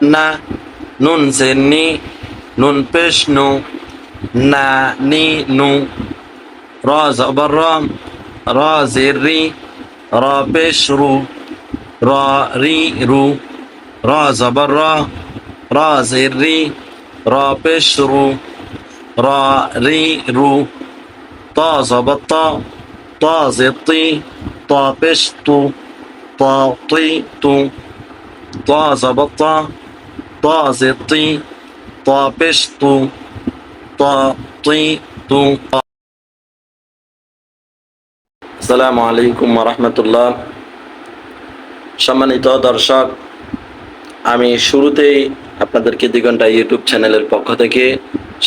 না নুন জে নি নুন পেশ নু না নি নু র জবর র র জের রি র পেশ রু র রি রু র জবর র র জের রি র পেশ রু র রি রু ত জবর ত ত জের তি ত পেশ তু ত তুই তু ত জবর ত زطي ط بشط ط طي تو আসসালামু আলাইকুম রহমতুল্লাহ সম্মানিত দর্শক আমি শুরুতেই আপনাদেরকে দিগন্টা ইউটিউব চ্যানেলের পক্ষ থেকে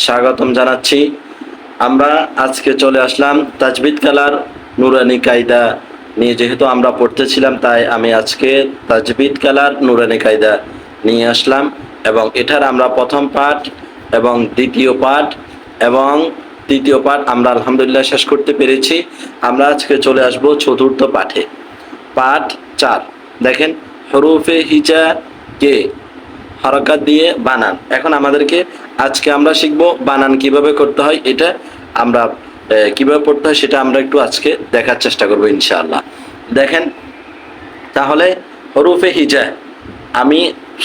স্বাগতম জানাচ্ছি আমরা আজকে চলে আসলাম তাজবিদ কালার নুরানি কায়দা নিয়ে যেহেতু আমরা পড়তেছিলাম তাই আমি আজকে তাজবিদ কালার নুরানি কায়দা নিয়ে আসলাম এবং এটার আমরা প্রথম পাঠ এবং দ্বিতীয় পাঠ এবং তৃতীয় পাঠ আমরা আলহামদুলিল্লাহ শেষ করতে পেরেছি। আমরা আজকে চলে আসব চতুর্থ পাঠে। পাঠ চার। দেখেন, হরুফে হিজা কে? হরকাত দিয়ে বানান। এখন আমাদেরকে আজকে আমরা শিখব বানান কীভাবে করতে হয়। এটা আমরা কীভাবে পড়তে হয় সেটা আমরা একটু আজকে দেখার চেষ্টা করব ইনশাআল্লাহ। দেখেন, তাহলে হরুফে হিজা, আমি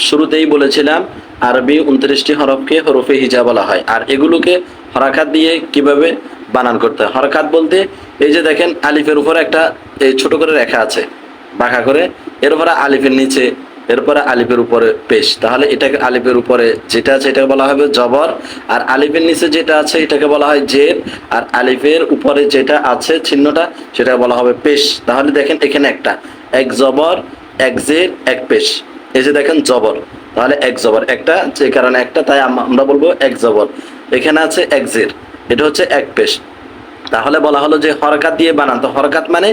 শুরুতেই বলেছিলাম, আরবি উনত্রিশটি হরফকে হরফে হিজা বলা হয়। আর এগুলোকে হরাকাত দিয়ে কীভাবে বানান করতে হয়? হরকাত বলতে এই যে দেখেন, আলিফের উপরে একটা এই ছোট করে রেখা আছে, বাঁকা করে। এরপরে আলিফের নিচে এরপরে আলিফের উপরে পেশ। তাহলে এটাকে আলিফের উপরে যেটা আছে এটাকে বলা হবে জবর, আর আলিফের নিচে যেটা আছে এটাকে বলা হয় জের, আর আলিফের উপরে যেটা আছে চিহ্নটা সেটাকে বলা হবে পেশ। তাহলে দেখেন এখানে একটা, এক জবর, এক জের, এক পেশ। এই যে দেখেন জবর, তাহলে এক জবর, একটা যে কারণে একটা, তাই আমরা বলব এক জবর। এখানে আছে এক জের, এটা হচ্ছে এক পেশ। তাহলে বলা হলো যে হরকাত দিয়ে বানান, তো হরকাত মানে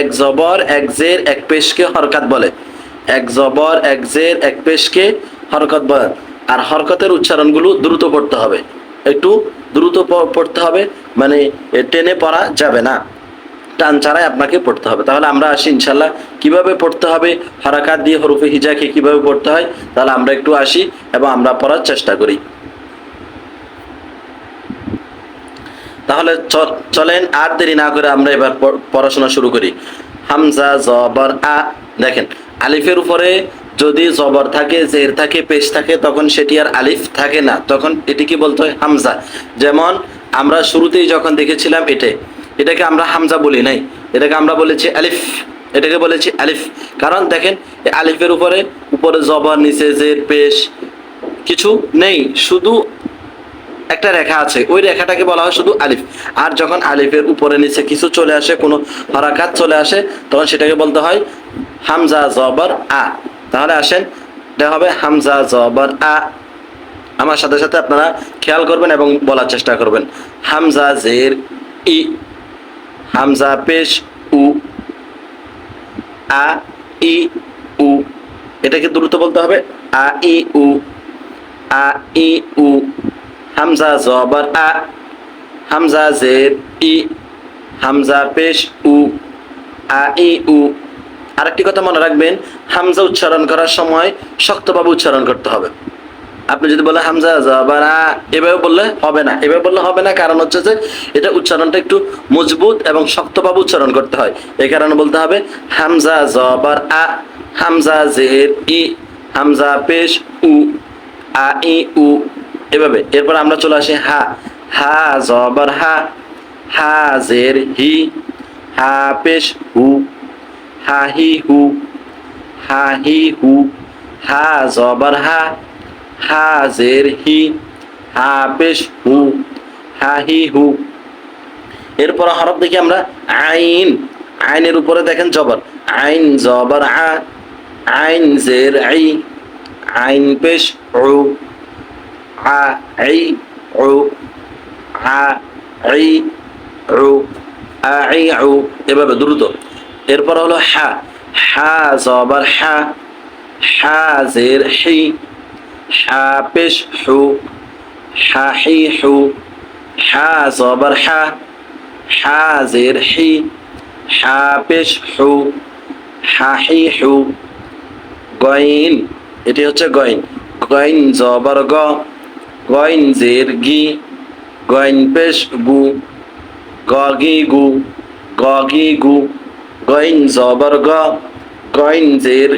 এক জবর, এক জের, এক পেশকে হরকাত বলে। এক জবর, এক জের, এক পেশকে হরকত বলে। আর হরকতের উচ্চারণগুলো দ্রুত পড়তে হবে। একটু দ্রুত পড়তে হবে মানে টেনে পড়া যাবে না। টান ছাড়াই আপনাকে পড়তে হবে। তাহলে আমরা আসি ইনশাল্লাহ কীভাবে পড়তে হবে, হরাকাত দিয়ে হরুফে হিজাকে কীভাবে পড়তে হয়, তাহলে আমরা একটু আসি এবং আমরা পড়ার চেষ্টা করি। তাহলে চলেন আর দেরি না করে আমরা এবার পড়াশোনা শুরু করি। হামজা, জবর, আ, দেখেন, আলিফের উপরে যদি জবর থাকে, জের থাকে, পেশ থাকে, তখন সেটি আর আলিফ থাকে না। তখন এটি কি বলতে হয়? হামজা। যেমন আমরা শুরুতেই যখন দেখেছিলাম এটে এটাকে আমরা হামজা বলি নাই। এটাকে আমরা বলেছি আলিফ। এটাকে বলেছি আলিফ। কারণ দেখেন, এই আলিফের উপরে উপরে জবর নিচে জের পেশ কিছু নেই। শুধু একটা রেখা আছে। ওই রেখাটাকে বলা হয় শুধু আলিফ। আর যখন আলিফের উপরে, নিচে কিছু চলে আসে, কোনো হরাকাত চলে আসে, তখন সেটাকে বলতে হয় হামজা জবর আ। তাহলে আসেন, এটা হবে হামজা জবর আ। আমার সাথে সাথে আপনারা খেয়াল করবেন এবং বলার চেষ্টা করবেন। হামজা জের ই। হামজা পেশ উ আ ই উ এটাকে দ্রুত বলতে হবে আ ই উ আ ই উ হামজা জবর আ হামজা জের ই হামজা পেশ উ আ ই উ আরেকটি কথা মনে রাখবেন, হামজা উচ্চারণ করার সময় শক্তভাবে উচ্চারণ করতে হবে। আপনি যদি বলেন হামজা, জবর, এভাবে বললে হবে না। এভাবে বললে হবে না, কারণ হচ্ছে যে এটা উচ্চারণটা একটু মজবুত এবং শক্তভাবে উচ্চারণ করতে হয়। এই কারণে বলতে হবে হামজা, জবর আ হামজা, জের, ই, হামজা, পেশ, উ, আ, ই, উ, এভাবে। এরপর আমরা চলে আসি হা। হা, জবর, হা। হা, জের, হি। হা, পেশ, হু। হা, হি, হু। হা, হি, হু। হা, জবর, হা। হা জের হি, হা পেশ হু, হা হি হু। এরপর হরফ দেখি আমরা আইন, আইনের উপরে দেখেন জবর। আইন জবর আ, আইন জের আই আইন পেশ উ আ আই উ আ আই উ আ আই উ এভাবে দ্রুত। এরপর হলো হা হা জবর হা হা জের হা পেশ হু হা হি হু জবর হা হা জের হি পেশ হু হা হি। গইন, এটি হচ্ছে গইন। গইন জবর গ, গইন জের গি, গইন পেশ গু, গগি গু গু। গইন জবর গ, গইন জের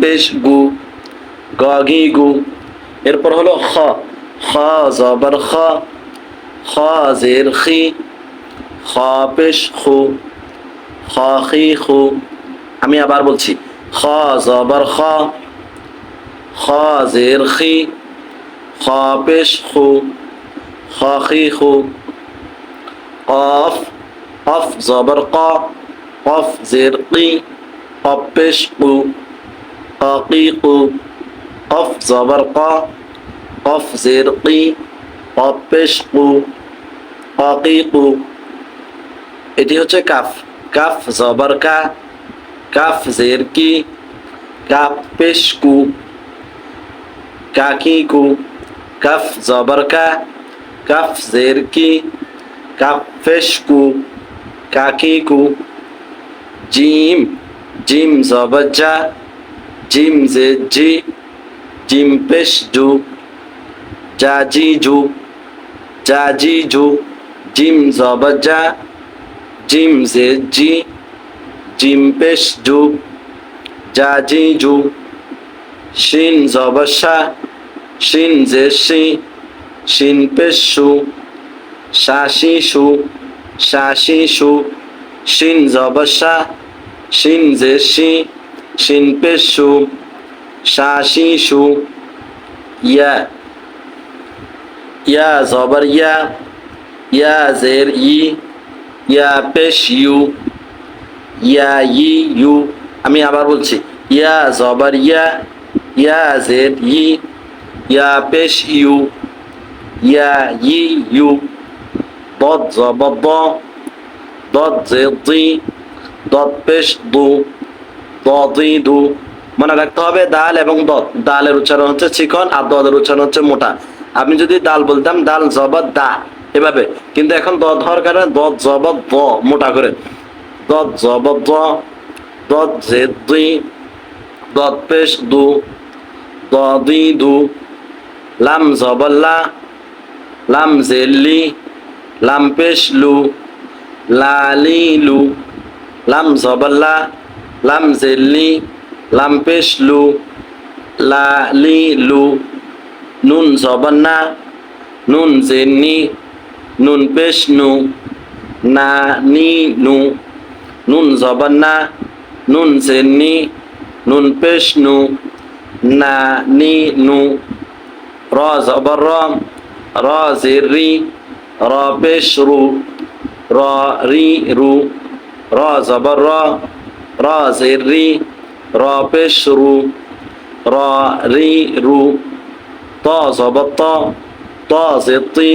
পেশ গু। গগি গু এরপর হলো খ খ জবর খ খ জের খি খ পেশ খু খ খি খু আমি আবার বলছি খ জবর খ খ জের খি খ পেশ খু খ খি খু قاف قف زبر قا قف زير قي قف পেশ قو কফ জবর ক কফ জের কি কফ পেশ এটি হচ্ছে কাফ। কাফ জবরকা কাফ জেরকি কাফ পেশ কু, কাকি কু। কাফ জবরকা কাফ জেরকি কাফ পেশ কু জিম জিম জবর জিম জের জি জিম পেশ জু জাজি জু জাজি জু জিম জবর জা জিম জে জি জিম পেশ জু জাজি জু শিন জবসা শিন জে শি শিন পেশ সু শাশি সু শাশি সু শিন জবসা শিন জে শি শিন পেশ সু শাশি সু ইয়া ইয়া জবর ইয়া ইয়া জের ই ইয়া পেশ ইউ ইয়া ই ইউ আমি আবার বলছি ইয়া জবর ইয়া ইয়া জের ই ইয়া পেশ ইউ ইয়া ই ইউ ضاد জবর দ ضاد জের দি ضاد পেশ দু দি দু মনে রাখতে হবে, দাল এবং দত দালের উচ্চারণ হচ্ছে চিকন আর দদের উচ্চারণ হচ্ছে মোটা। আমি যদি দাল বলতাম, দাল জবর দা, এভাবে। কিন্তু এখন দ হওয়ার কারণে দ জবর দ, মোটা করে। দ জবর দ দ জে দুই দ পেশ দু দ দু, লাম জবল্লা লাম জেল্লি লাম পেশ লু লালি লু লাম জবল্লা লাম জেল্লি লাম পেশ লু লালি লু, নুন জবন্না নুন জেন্নি নুন পেশ নু, না, নি, নু, নুন জবন্না নুন জেন্নি নুন পেশ নু, না, নি, নু, র জবর র জের রি, র পেশ রু, র রি রু, র জবর র জের রি র পেশ রু র রি রু ত জবর ত ত জের তি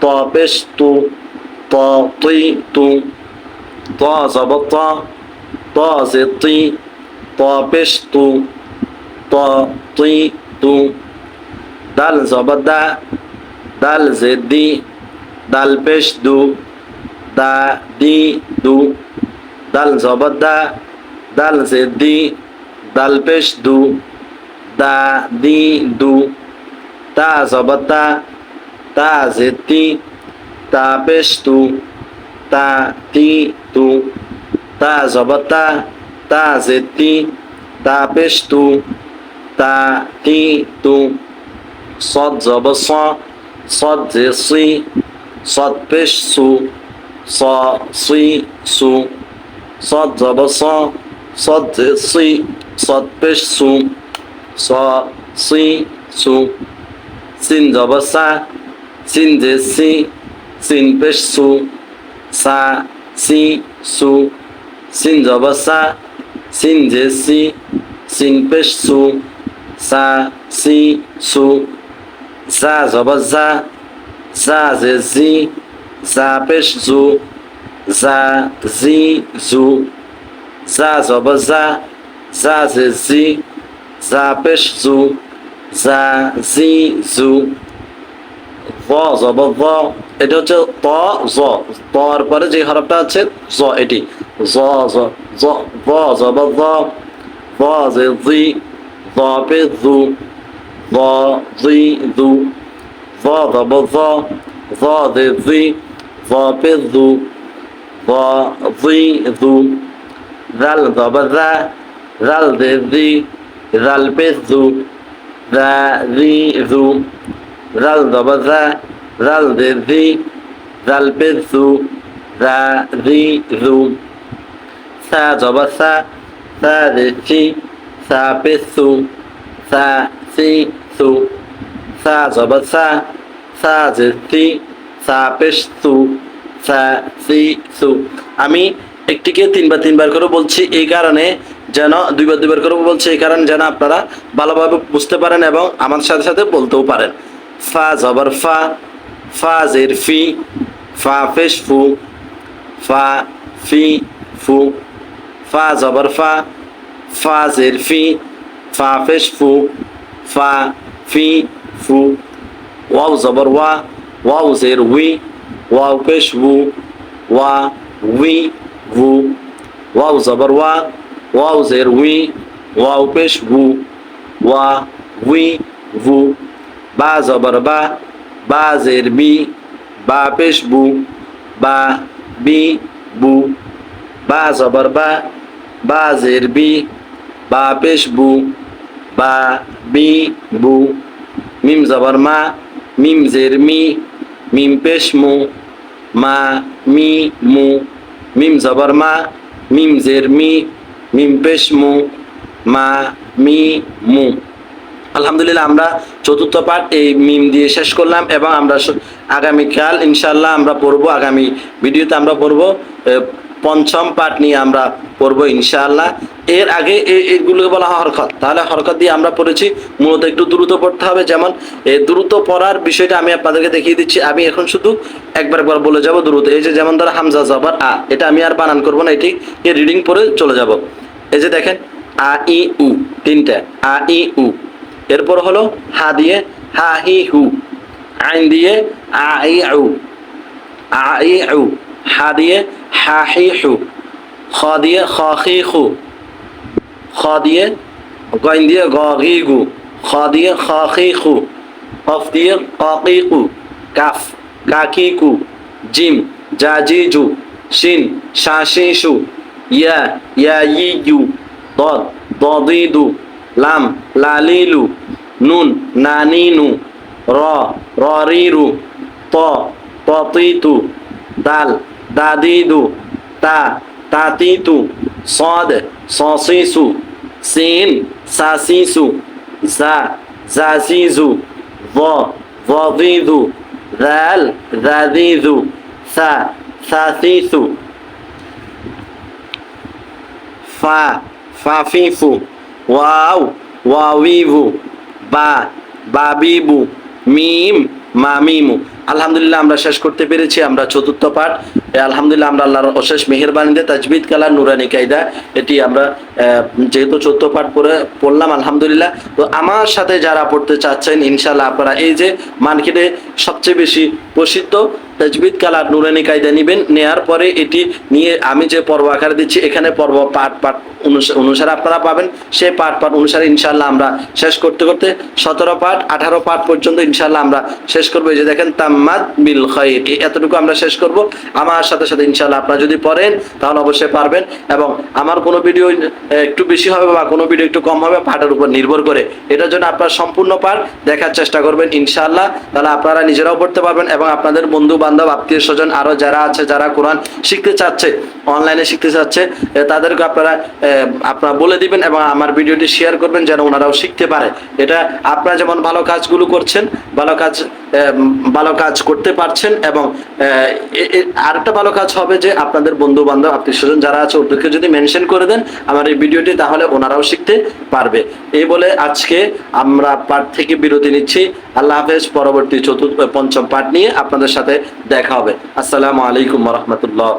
ত পেশ তু ত তি তু ত জবর ত ত জের তি ত পেশ তু ত তি তু দাল জবর দা দাল দাল পেশ দু দাল জবর দা দাল জের দি তালপেশ দু তা দি দু, তা জবতা, তা জেতি, তা পেশ তু, তা তি তু, তা জবতা, তা জেতি, তা পেশ তু, তা তি তু স সৎ সদ জেসি, সৎ পেশ সু, স সি সু, সৎ সদ জবস সদ জেসি সৎপেশ সু, স, সি, সু, সিন জবসা সিন জে সি, সিন পেশ সু, সা, সি, সু, সিন জবসা সিন জে সি, সিন পেশ সু, সা, সি, সু, সা জবসা সা জে জি সা পেশ জু যা জি জু যা জবসা za ze zi, za পেশ জু za zi zu ব জব ব এটা হচ্ছে ত জ। ত এর পরে যে হরফটা আছে জ এটি। জ জ জ ব জব ব ব। জে জি ব পে জু। ব জি জু। ব জব ব ব জে জি ব পে জু। ব জি জু। দাল জব দা রাল দে দি রাল পে জু, রা রি জু, রাল দবা রাল দে দি রাল পে জু, রা রি জু। সা জবা সা সা রে চি, সা পে সু, সা সি সু। সা জবা সা সা জে সি সা পে সু, সা সি সু। আমি একটিকে তিনবার তিনবার করে বলছি, এই কারণে যেন দুইবার দুইবার করে বলছি এই কারণে যেন আপনারা ভালোভাবে বুঝতে পারেন এবং আমার সাথে সাথে বলতেও পারেন। ফা, জবর ফা ফা, জের, ফি, ফা পেশ ফু, ফা, ফি, ফু, ফা, জবর ফা ফা, জের, ফি, ফা পেশ ফু, ফা, ফি, ফু, ওয়াও, জবর, ওয়া, ওয়াও, জের, উই, ওয়াও পেশ উ, ওয়া, উই উ ওয়াও, জবর, ওয়া ওয়াও জের উই ওয়াও পেশ উ ওয়া উই উ বা জবর বা বা জের বি বা পেশ বু বা বি বু বা জবর বা বা জের বি বা পেশ বু বা বি বু মিম জবর মা মিম জের মি মিম পেশ মু মা মি মু মিম জবর মা মিম জের মি মিম পেশ মু, মা, মি। মু আলহামদুলিল্লাহ, আমরা চতুর্থ পাঠ এই মিম দিয়ে শেষ করলাম এবং আমরা আগামী আগামীকাল ইনশাল্লাহ আমরা পড়ব, আগামী ভিডিওতে আমরা পড়ব। পঞ্চম পাঠ নিয়ে আমরা পড়ব ইনশাআল্লাহ। এর আগে এগুলোকে বলা হয় হরকত। তাহলে হরকত দিয়ে আমরা পড়েছি, মূলত একটু দ্রুত পড়তে হবে। যেমন এই দ্রুত পড়ার বিষয়টা আমি আপনাদেরকে দেখিয়ে দিচ্ছি। আমি এখন শুধু একবার একবার বলে যাব দ্রুত। এই যে যেমন ধরো হামজা জবর আ, এটা আমি আর বানান করব না, এটি রিডিং পড়ে চলে যাব। এই যে দেখেন, আ, ই, উ, তিনটা। আ, ই, উ। এরপর হলো হা দিয়ে, হা, হি, হু। আইন দিয়ে, আ, ই আউ আ, ই আউ হা দিয়ে হাহিহু খ দিয়ে খাখিখু খ দিয়ে গাইন দিয়ে গিগু খ দিয়ে খাখিখু কফ দিয়ে কাকিকু, কাফ, কাকিকু, জিম, জাজিজু, শিন শাশিশু ইয়া, ইয়াইয়ু, দদ, দদিদু, লাম, লালিলু, নুন, নানিনু, র রিরু ত ততিতু দাল দাদিদু, তা, তাতিতু, সদ, সসিসু, সিন, সাসিসু সা জাসিজু ব ভিদু রাল, রাদিদু, সা, সাসিসু, ফা, ফাফিফু, ওয়াও ওয়াউইভু বা, বাবিবু, মিম, মামিমু। আলহামদুলিল্লাহ আমরা শেষ করতে পেরেছি, আমরা চতুর্থ পাঠ। আলহামদুলিল্লাহ আমরা আল্লাহর অশেষ মেহেরবানিতে তাজবিদ কালার নুরানি কায়দা, এটি আমরা যেহেতু চতুর্থ পাঠ পড়ে, পড়লাম, আলহামদুলিল্লাহ। তো আমার সাথে যারা পড়তে চাচ্ছেন ইনশাল্লাহ আপনারা এই যে মার্কেটে সবচেয়ে বেশি প্রসিদ্ধ তাজবিদ কালার নুরানি কায়দা নেবেন, নেয়ার পরে এটি নিয়ে আমি যে পর্ব আকার দিচ্ছি, এখানে পর্ব পাঠ পাঠ অনুসা- অনুসারে আপনারা পাবেন। সেই পাঠ পাঠ অনুসারে ইনশাল্লাহ আমরা শেষ করতে করতে সতেরো পাঠ, আঠারো পাঠ পর্যন্ত ইনশাল্লাহ আমরা শেষ করব। এই যে দেখেন, তাম্মাদ বিল এই এতটুকু আমরা শেষ করব। আমার সাথে সাথে ইনশাল্লাহ আপনারা যদি পড়েন, তাহলে অবশ্যই পারবেন এবং আমার কোনো ভিডিও একটু বেশি হবে বা কোনো ভিডিও একটু কম হবে পাঠের উপর নির্ভর করে। এটার জন্য আপনারা সম্পূর্ণ পাঠ দেখার চেষ্টা করবেন ইনশাআল্লাহ। তাহলে আপনারা নিজেরাও পড়তে পারবেন এবং আপনাদের বন্ধু বান্ধব আত্মীয় স্বজন, আরও যারা আছে, যারা কোরআন শিখতে চাচ্ছে, অনলাইনে শিখতে চাচ্ছে তাদেরকে আপনারা আপনারা বলে দিবেন এবং আমার ভিডিওটি শেয়ার করবেন যেন ওনারাও শিখতে পারে। এটা আপনারা যেমন ভালো কাজগুলো করছেন, ভালো কাজ ভালো কাজ করতে পারছেন এবং আরেকটা ভালো কাজ হবে যে আপনাদের বন্ধু বান্ধব আত্মীয় স্বজন যারা আছে, ওদেরকে যদি মেনশন করে দেন, আমার এই ভিডিওটি তাহলে ওনারাও শিখতে পারবে। এই বলে আজকে আমরা পাঠ থেকে বিরতি নিচ্ছি। আল্লাহ হাফেজ, পরবর্তী চতুর্থ, পঞ্চম পাঠ নিয়ে আপনাদের সাথে দেখা হবে। আসসালামু আলাইকুম রহমতুল্লাহ।